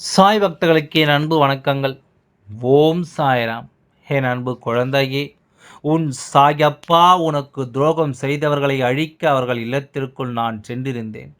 சாய் பக்தர்களுக்கு என் அன்பு வணக்கங்கள். ஓம் சாய்ராம். என் அன்பு குழந்தையே உன் சாயப்பா உனக்கு துரோகம் செய்தவர்களை அழிக்க அவர்கள் இல்லத்திற்குள் நான் சென்றிருந்தேன்.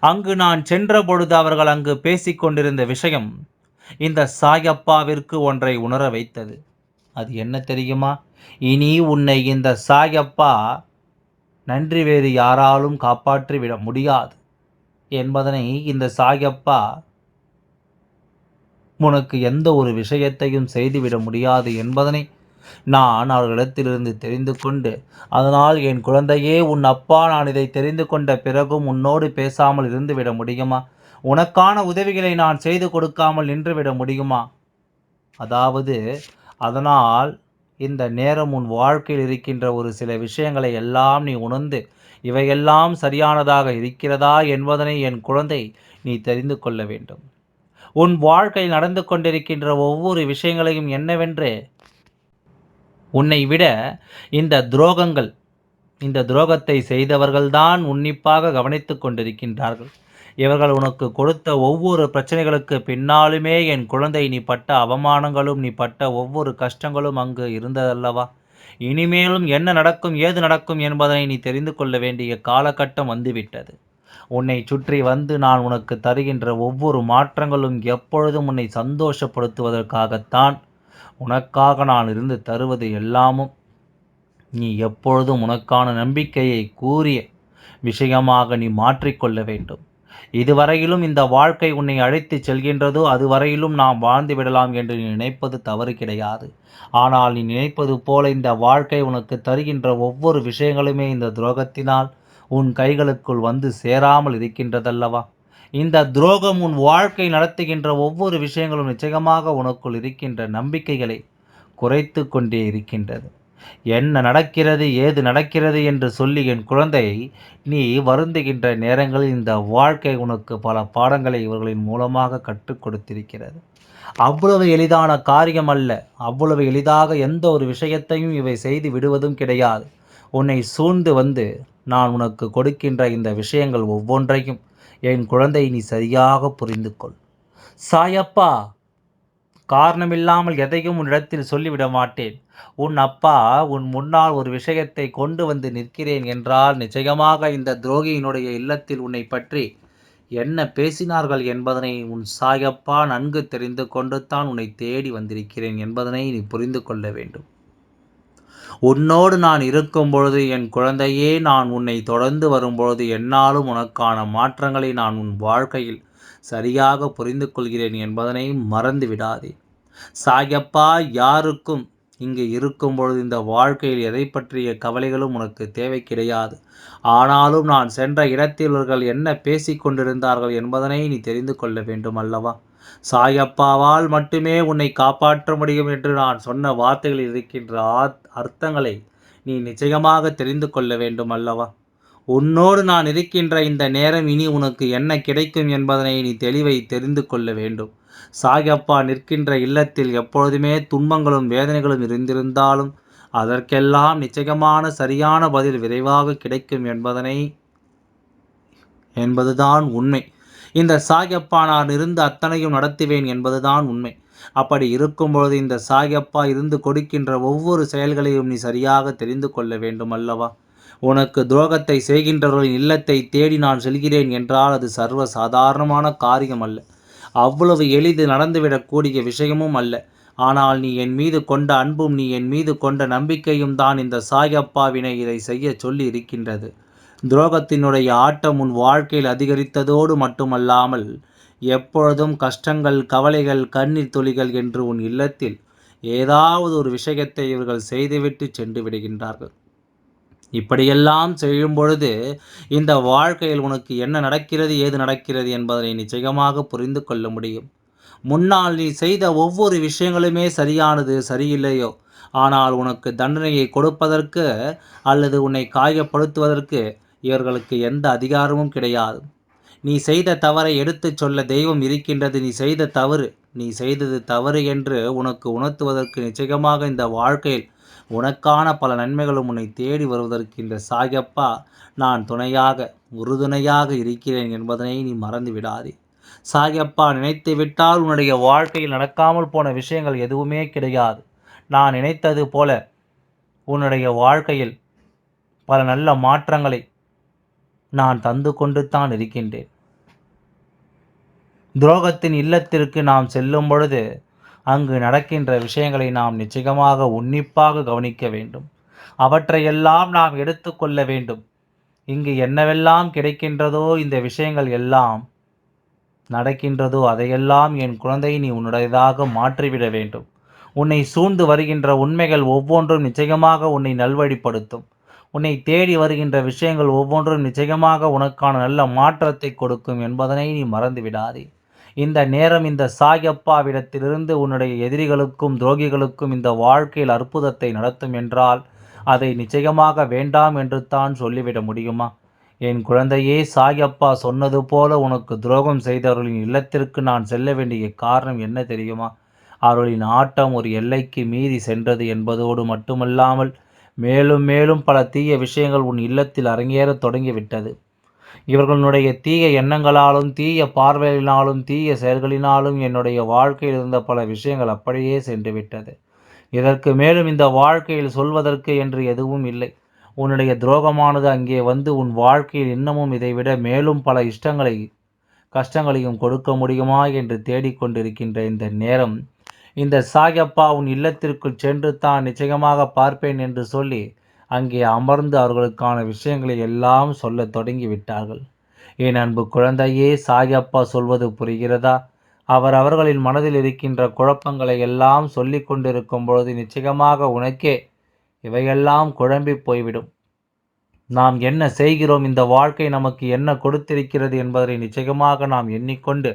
அங்கு நான் சென்ற பொழுது அவர்கள் அங்கு பேசிக்கொண்டிருந்த விஷயம் இந்த சாயப்பாவிற்கு ஒன்றை உணர வைத்தது. அது என்ன தெரியுமா? இனி உன்னை இந்த சாயப்பா நன்றி வேறு யாராலும் காப்பாற்றிவிட முடியாது என்பதனை இந்த சாயப்பா உனக்கு எந்த ஒரு விஷயத்தையும் செய்துவிட முடியாது என்பதனை நான் அவர்களிடத்திலிருந்து தெரிந்து கொண்டு அதனால் என் குழந்தையே உன் அப்பா நான் இதை தெரிந்து கொண்ட பிறகும் உன்னோடு பேசாமல் இருந்துவிட முடியுமா? உனக்கான உதவிகளை நான் செய்து கொடுக்காமல் நின்றுவிட முடியுமா? அதாவது அதனால் இந்த நேரம் உன் வாழ்க்கையில் இருக்கின்ற ஒரு சில விஷயங்களை எல்லாம் நீ உணர்ந்து இவையெல்லாம் சரியானதாக இருக்கிறதா என்பதனை என் குழந்தை நீ தெரிந்து கொள்ள வேண்டும். உன் வாழ்க்கையில் நடந்து கொண்டிருக்கின்ற ஒவ்வொரு விஷயங்களையும் என்னவென்று? உன்னை விட இந்த துரோகங்கள் இந்த துரோகத்தை செய்தவர்கள்தான் உன்னிப்பாக கவனித்து கொண்டிருக்கின்றார்கள். இவர்கள் உனக்கு கொடுத்த ஒவ்வொரு பிரச்சனைகளுக்கு பின்னாலுமே என் குழந்தை நீ பட்ட அவமானங்களும் நீ பட்ட ஒவ்வொரு கஷ்டங்களும் அங்கு இருந்ததல்லவா? இனிமேலும் என்ன நடக்கும் ஏது நடக்கும் என்பதனை நீ தெரிந்து கொள்ள வேண்டிய காலகட்டம் வந்துவிட்டது. உன்னை சுற்றி வந்து நான் உனக்கு தருகின்ற ஒவ்வொரு மாற்றங்களும் எப்பொழுதும் உன்னை சந்தோஷப்படுத்துவதற்காகத்தான் உனக்காக நான் இருந்து தருவது எல்லாமும். நீ எப்பொழுதும் உனக்கான நம்பிக்கையை கூறிய விஷயமாக நீ மாற்றிக்கொள்ள வேண்டும். இதுவரையிலும் இந்த வாழ்க்கை உன்னை அழைத்து செல்கின்றதோ அதுவரையிலும் நாம் வாழ்ந்து விடலாம் என்று நீ நினைப்பது தவறு கிடையாது. ஆனால் நீ நினைப்பது போல இந்த வாழ்க்கை உனக்கு தருகின்ற ஒவ்வொரு விஷயங்களுமே இந்த துரோகத்தினால் உன் கைகளுக்குள் வந்து சேராமல் இருக்கின்றதல்லவா? இந்த துரோகம் உன் வாழ்க்கை நடத்துகின்ற ஒவ்வொரு விஷயங்களும் நிச்சயமாக உனக்குள் இருக்கின்ற நம்பிக்கைகளை குறைத்து கொண்டே இருக்கின்றது. என்ன நடக்கிறது ஏது நடக்கிறது என்று சொல்லி என் குழந்தை நீ வருந்துகின்ற நேரங்களில் இந்த வாழ்க்கை உனக்கு பல பாடங்களை இவர்களின் மூலமாக கற்றுக் கொடுத்திருக்கிறது. அவ்வளவு எளிதான காரியம் அல்ல. அவ்வளவு எளிதாக எந்த ஒரு விஷயத்தையும் இவை செய்து விடுவதும் கிடையாது. உன்னை சூழ்ந்து வந்து நான் உனக்கு கொடுக்கின்ற இந்த விஷயங்கள் ஒவ்வொன்றையும் என் குழந்தை நீ சரியாக புரிந்து கொள். சாயப்பா காரணமில்லாமல் எதையும் உன்னிடத்தில் சொல்லிவிட மாட்டேன். உன் அப்பா உன் முன்னால் ஒரு விஷயத்தை கொண்டு வந்து நிற்கிறேன் என்றால் நிச்சயமாக இந்த துரோகியினுடைய இல்லத்தில் உன்னை பற்றி என்ன பேசினார்கள் என்பதனை உன் சாயப்பா நன்கு தெரிந்து கொண்டு தான் உன்னை தேடி வந்திருக்கிறேன் என்பதனை நீ புரிந்து கொள்ள வேண்டும். உன்னோடு நான் இருக்கும் பொழுது என் குழந்தையே நான் உன்னை தொடர்ந்து வரும்பொழுது என்னாலும் உனக்கான மாற்றங்களை நான் உன் வாழ்க்கையில் சரியாக புரிந்து கொள்கிறேன் என்பதனை மறந்து விடாதே. சாயப்பா யாருக்கும் இங்கு இருக்கும் பொழுது இந்த வாழ்க்கையில் எதை பற்றிய கவலைகளும் உனக்கு தேவை கிடையாது ஆனாலும் நான் சென்ற இடத்தில் என்ன பேசிக் கொண்டிருந்தார்கள் என்பதனை நீ தெரிந்து கொள்ள வேண்டும் அல்லவா? சாயப்பாவால் மட்டுமே உன்னை காப்பாற்ற முடியும் என்று நான் சொன்ன வார்த்தைகளில் இருக்கின்ற அர்த்தங்களை நீ நிச்சயமாக தெரிந்து கொள்ள வேண்டும் அல்லவா? உன்னோடு நான் இருக்கின்ற இந்த நேரம் இனி உனக்கு என்ன கிடைக்கும் என்பதனை நீ தெளிவை தெரிந்து கொள்ள வேண்டும். சாயப்பா நிற்கின்ற இல்லத்தில் எப்பொழுதுமே துன்பங்களும் வேதனைகளும் இருந்திருந்தாலும் அதற்கெல்லாம் நிச்சயமான சரியான பதில் விரைவாக கிடைக்கும் என்பதனை என்பதுதான் உண்மை. இந்த சாயப்பா நான் இருந்து அத்தனையும் நடத்துவேன் என்பதுதான் உண்மை. அப்படி இருக்கும்பொழுது இந்த சாயப்பா இருந்து கொடுக்கின்ற ஒவ்வொரு செயல்களையும் நீ சரியாக தெரிந்து கொள்ள வேண்டும் அல்லவா உனக்கு துரோகத்தை செய்கின்றவர்களின் இல்லத்தை தேடி நான் செல்கிறேன் என்றால் அது சர்வ சாதாரணமான காரியம் அல்ல அவ்வளவு எளிது நடந்துவிடக்கூடிய விஷயமும் அல்ல. ஆனால் நீ என் மீது கொண்ட அன்பும் நீ என் மீது கொண்ட நம்பிக்கையும் தான் இந்த சாயப்பாவினை இதை செய்ய சொல்லி இருக்கின்றது துரோகத்தினுடைய ஆட்டம் உன் வாழ்க்கையில் அதிகரித்ததோடு மட்டுமல்லாமல் எப்பொழுதும் கஷ்டங்கள் கவலைகள் கண்ணீர் துளிகள் என்று உன் இல்லத்தில் ஏதாவது ஒரு விஷயத்தை இவர்கள் செய்துவிட்டு சென்று விடுகின்றார்கள். இப்படியெல்லாம் செய்யும் பொழுது இந்த வாழ்க்கையில் உனக்கு என்ன நடக்கிறது ஏது நடக்கிறது என்பதனை நிச்சயமாக புரிந்து கொள்ள முடியும். முன்னால் நீ செய்த ஒவ்வொரு விஷயங்களுமே சரியானது சரியில்லையோ? ஆனால் உனக்கு தண்டனையை கொடுப்பதற்கு அல்லது உன்னை காயப்படுத்துவதற்கு இவர்களுக்கு எந்த அதிகாரமும் கிடையாது. நீ செய்த தவறை எடுத்துச் சொல்ல தெய்வம் இருக்கின்றது நீ செய்த தவறு நீ செய்தது தவறு என்று உனக்கு உணர்த்துவதற்கு நிச்சயமாக இந்த வாழ்க்கையில் உனக்கான பல நன்மைகளும் உன்னை தேடி வருவதற்கு இந்த சாயப்பா நான் துணையாக உறுதுணையாக இருக்கிறேன் என்பதனை நீ மறந்து விடாதே. சாயப்பா நினைத்து விட்டால் உன்னுடைய வாழ்க்கையில் நடக்காமல் போன விஷயங்கள் எதுவுமே கிடையாது. நான் நினைத்தது போல உன்னுடைய வாழ்க்கையில் பல நல்ல மாற்றங்களை நான் தந்து கொண்டு தான் இருக்கின்றேன். துரோகத்தின் இல்லத்திற்கு நாம் செல்லும் பொழுது அங்கு நடக்கின்ற விஷயங்களை நாம் நிச்சயமாக உன்னிப்பாக கவனிக்க வேண்டும். அவற்றையெல்லாம் நாம் எடுத்துக்கொள்ள வேண்டும். இங்கு என்னவெல்லாம் கிடைக்கின்றதோ இந்த விஷயங்கள் எல்லாம் நடக்கின்றதோ அதையெல்லாம் என் குழந்தை நீ உன்னுடையதாக மாற்றிவிட வேண்டும். உன்னை சூழ்ந்து வருகின்ற உண்மைகள் ஒவ்வொன்றும் நிச்சயமாக உன்னை நல்வழிப்படுத்தும். உன்னை தேடி வருகின்ற விஷயங்கள் ஒவ்வொன்றும் நிச்சயமாக உனக்கான நல்ல மாற்றத்தை கொடுக்கும் என்பதனை நீ மறந்துவிடாதே இந்த நேரம் இந்த சாயப்பாவிடத்திலிருந்து உன்னுடைய எதிரிகளுக்கும் துரோகிகளுக்கும் இந்த வாழ்க்கையில் அற்புதத்தை நடத்தும் என்றால் அதை நிச்சயமாக வேண்டாம் என்று தான் சொல்லிவிட முடியுமா? என் குழந்தையே சாயப்பா சொன்னது போல உனக்கு துரோகம் செய்தவர்களின் இல்லத்திற்கு நான் செல்ல வேண்டிய காரணம் என்ன தெரியுமா? அவர்களின் ஆட்டம் ஒரு எல்லைக்கு மீறி சென்றது என்பதோடு மட்டுமல்லாமல் மேலும் மேலும் பல தீய விஷயங்கள் உன் இல்லத்தில் அரங்கேறத் தொடங்கிவிட்டது. இவர்களுடைய தீய எண்ணங்களாலும் தீய பார்வைகளினாலும் தீய செயல்களினாலும் என்னுடைய வாழ்க்கையில் இருந்த பல விஷயங்கள் அப்படியே சென்றுவிட்டது. இதற்கு மேலும் இந்த வாழ்க்கையில் சொல்வதற்கு என்று எதுவும் இல்லை. உன்னுடைய துரோகமானது அங்கே வந்து உன் வாழ்க்கையில் இன்னமும் இதைவிட மேலும் பல இஷ்டங்களை கஷ்டங்களையும் கொடுக்க முடியுமா என்று தேடிக்கொண்டிருக்கின்ற இந்த நேரம் இந்த சாயப்பா உன் இல்லத்திற்குள் சென்று தான் நிச்சயமாக பார்ப்பேன் என்று சொல்லி அங்கே அமர்ந்து அவர்களுக்கான விஷயங்களை எல்லாம் சொல்ல தொடங்கி விட்டார்கள் என் அன்பு குழந்தையே சாயப்பா சொல்வது புரிகிறதா? அவர் அவர்களின் மனதில் இருக்கின்ற குழப்பங்களை எல்லாம் சொல்லி கொண்டிருக்கும் பொழுது நிச்சயமாக உனக்கே இவையெல்லாம் குழம்பி போய்விடும். நாம் என்ன செய்கிறோம்? இந்த வாழ்க்கை நமக்கு என்ன கொடுத்திருக்கிறது என்பதை நிச்சயமாக நாம் எண்ணிக்கொண்டு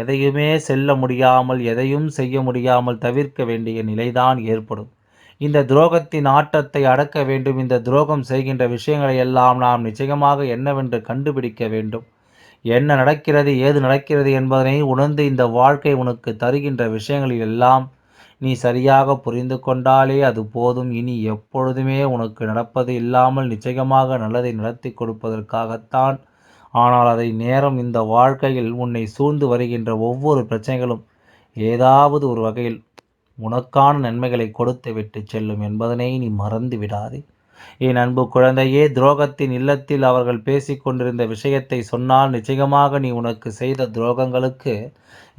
எதையுமே செல்ல முடியாமல் எதையும் செய்ய முடியாமல் தவிர்க்க வேண்டிய நிலைதான் ஏற்படும். இந்த துரோகத்தின் ஆட்டத்தை அடக்க வேண்டும். இந்த துரோகம் செய்கின்ற விஷயங்களை எல்லாம் நாம் நிச்சயமாக என்னவென்று கண்டுபிடிக்க வேண்டும். என்ன நடக்கிறது ஏது நடக்கிறது என்பதனை உணர்ந்து இந்த வாழ்க்கை உனக்கு தருகின்ற விஷயங்களில் எல்லாம் நீ சரியாக புரிந்து கொண்டாலே அது போதும். இனி எப்பொழுதுமே உனக்கு நடப்பது இல்லாமல் நிச்சயமாக நல்லதை நடத்தி கொடுப்பதற்காகத்தான் ஆனால் அதை நேரம் இந்த வாழ்க்கையில் உன்னை சூழ்ந்து வருகின்ற ஒவ்வொரு பிரச்சனைகளும் ஏதாவது ஒரு வகையில் உனக்கான நன்மைகளை கொடுத்து விட்டு செல்லும் என்பதனை நீ மறந்து விடாதே. என் அன்பு குழந்தையே துரோகத்தின் இல்லத்தில் அவர்கள் பேசிக்கொண்டிருந்த விஷயத்தை சொன்னால் நிச்சயமாக நீ உனக்கு செய்த துரோகங்களுக்கு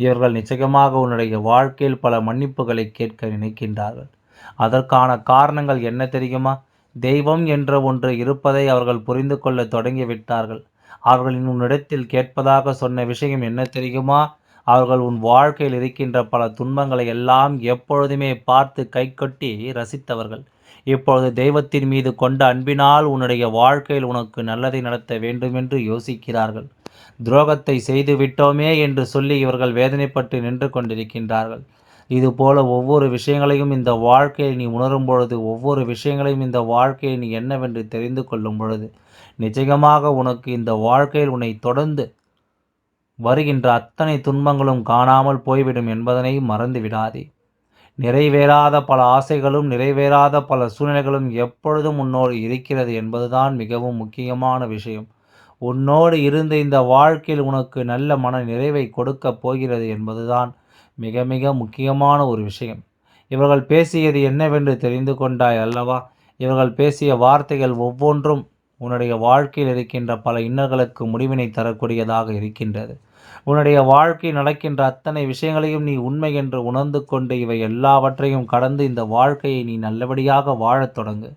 இவர்கள் நிச்சயமாக உன்னுடைய வாழ்க்கையில் பல மன்னிப்புகளை கேட்க நினைக்கின்றார்கள். அதற்கான காரணங்கள் என்ன தெரியுமா? தெய்வம் என்ற ஒன்று இருப்பதை அவர்கள் புரிந்து கொள்ள தொடங்கிவிட்டார்கள் அவர்களின் உன்னிடத்தில் கேட்பதாக சொன்ன விஷயம் என்ன தெரியுமா? அவர்கள் உன் வாழ்க்கையில் இருக்கின்ற பல துன்பங்களை எல்லாம் எப்பொழுதுமே பார்த்து கைக்கொட்டி ரசித்தவர்கள். இப்பொழுது தெய்வத்தின் மீது கொண்ட அன்பினால் உன்னுடைய வாழ்க்கையில் உனக்கு நல்லதை நடத்த வேண்டுமென்று யோசிக்கிறார்கள். துரோகத்தை செய்து விட்டோமே என்று சொல்லி இவர்கள் வேதனைப்பட்டு நின்று கொண்டிருக்கின்றார்கள். இதுபோல ஒவ்வொரு விஷயங்களையும் இந்த வாழ்க்கையை நீ உணரும் பொழுது ஒவ்வொரு விஷயங்களையும் இந்த வாழ்க்கையை நீ என்னவென்று தெரிந்து கொள்ளும் பொழுது நிச்சயமாக உனக்கு இந்த வாழ்க்கையில் உன்னை தொடர்ந்து வருகின்ற அத்தனை துன்பங்களும் காணாமல் போய்விடும் என்பதனை மறந்து விடாதே. நிறைவேறாத பல ஆசைகளும் நிறைவேறாத பல சூழ்நிலைகளும் எப்பொழுதும் உன்னோடு இருக்கிறது என்பதுதான் மிகவும் முக்கியமான விஷயம். உன்னோடு இருந்து இந்த வாழ்க்கையில் உனக்கு நல்ல மன நிறைவை கொடுக்கப் போகிறது என்பதுதான் மிக மிக முக்கியமான ஒரு விஷயம். இவர்கள் பேசியது என்னவென்று தெரிந்து கொண்டாய் அல்லவா? இவர்கள் பேசிய வார்த்தைகள் ஒவ்வொன்றும் உன்னுடைய வாழ்க்கையில் இருக்கின்ற பல இன்னர்களுக்கு முடிவினை தரக்கூடியதாக இருக்கின்றது. உன்னுடைய வாழ்க்கை நடக்கின்ற அத்தனை விஷயங்களையும் நீ உண்மை என்று உணர்ந்து கொண்டு இவை எல்லாவற்றையும் கடந்து இந்த வாழ்க்கையை நீ நல்லபடியாக வாழத் தொடங்கு.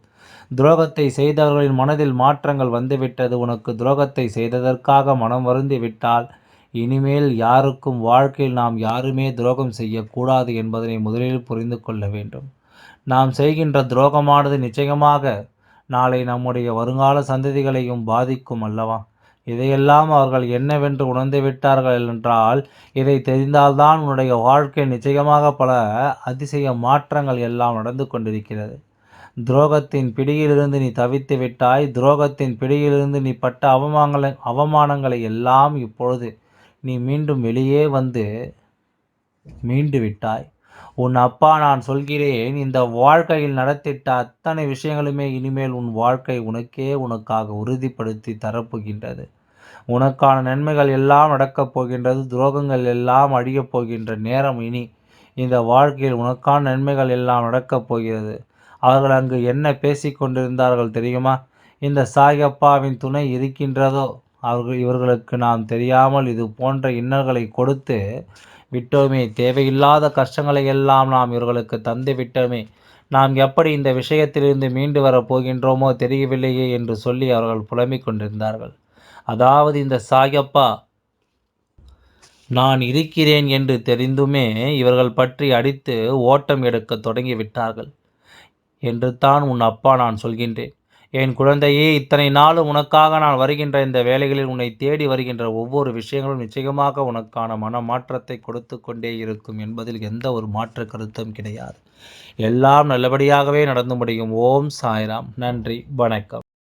துரோகத்தை செய்தவர்களின் மனதில் மாற்றங்கள் வந்துவிட்டது. உனக்கு துரோகத்தை செய்ததற்காக மனம் வருந்தி விட்டால் இனிமேல் யாருக்கும் வாழ்க்கையில் நாம் யாருமே துரோகம் செய்யக்கூடாது என்பதனை முதலில் புரிந்து கொள்ள வேண்டும். நாம் செய்கின்ற துரோகமானது நிச்சயமாக நாளை நம்முடைய வருங்கால சந்ததிகளையும் பாதிக்கும் அல்லவா? இதையெல்லாம் அவர்கள் என்னவென்று உணர்ந்து விட்டார்கள் என்றால் இதை தெரிந்தால்தான் உன்னுடைய வாழ்க்கை நிச்சயமாக பல அதிசய மாற்றங்கள் எல்லாம் நடந்து கொண்டிருக்கிறது. துரோகத்தின் பிடியிலிருந்து நீ தவித்து விட்டாய் துரோகத்தின் பிடியிலிருந்து நீ பட்ட அவமானங்களை அவமானங்களை எல்லாம் இப்பொழுது நீ மீண்டும் வெளியே வந்து மீண்டு விட்டாய். உன் அப்பா நான் சொல்கிறேன் இந்த வாழ்க்கையில் நடத்திட்ட அத்தனை விஷயங்களுமே இனிமேல் உன் வாழ்க்கை உனக்கே உனக்காக உறுதிப்படுத்தி தரப்போகின்றது. உனக்கான நன்மைகள் எல்லாம் நடக்கப் போகின்றது துரோகங்கள் எல்லாம் அழியப் போகின்ற நேரம் இனி. இந்த வாழ்க்கையில் உனக்கான நன்மைகள் எல்லாம் நடக்கப் போகிறது. அவர்கள் அங்கு என்ன பேசிக்கொண்டிருந்தார்கள் தெரியுமா? இந்த சாயப்பாவின் துணை இருக்கின்றதோ? அவர்கள் இவர்களுக்கு நாம் தெரியாமல் இது போன்ற இன்னல்களை கொடுத்து விட்டோமே. தேவையில்லாத கஷ்டங்களை எல்லாம் நாம் இவர்களுக்கு தந்து விட்டோமே. நாம் எப்படி இந்த விஷயத்திலிருந்து மீண்டு வரப் போகின்றோமோ தெரியவில்லையே என்று சொல்லி அவர்கள் புலம்பிக் கொண்டிருந்தார்கள். அதாவது இந்த சாயப்பா நான் இருக்கிறேன் என்று தெரிந்துமே இவர்கள் பற்றி அடித்து ஓட்டம் எடுக்க தொடங்கிவிட்டார்கள் என்று தான் உன் அப்பா நான் சொல்கின்றேன். என் குழந்தையே இத்தனை நாளும் உனக்காக நான் வருகின்ற இந்த வேலைகளில் உன்னை தேடி வருகின்ற ஒவ்வொரு விஷயங்களும் நிச்சயமாக உனக்கான மன மாற்றத்தை கொடுத்து கொண்டே இருக்கும் என்பதில் எந்த ஒரு மாற்று கருத்தும் கிடையாது. எல்லாம் நல்லபடியாகவே நடந்து முடியும். ஓம் சாய்ராம். நன்றி. வணக்கம்.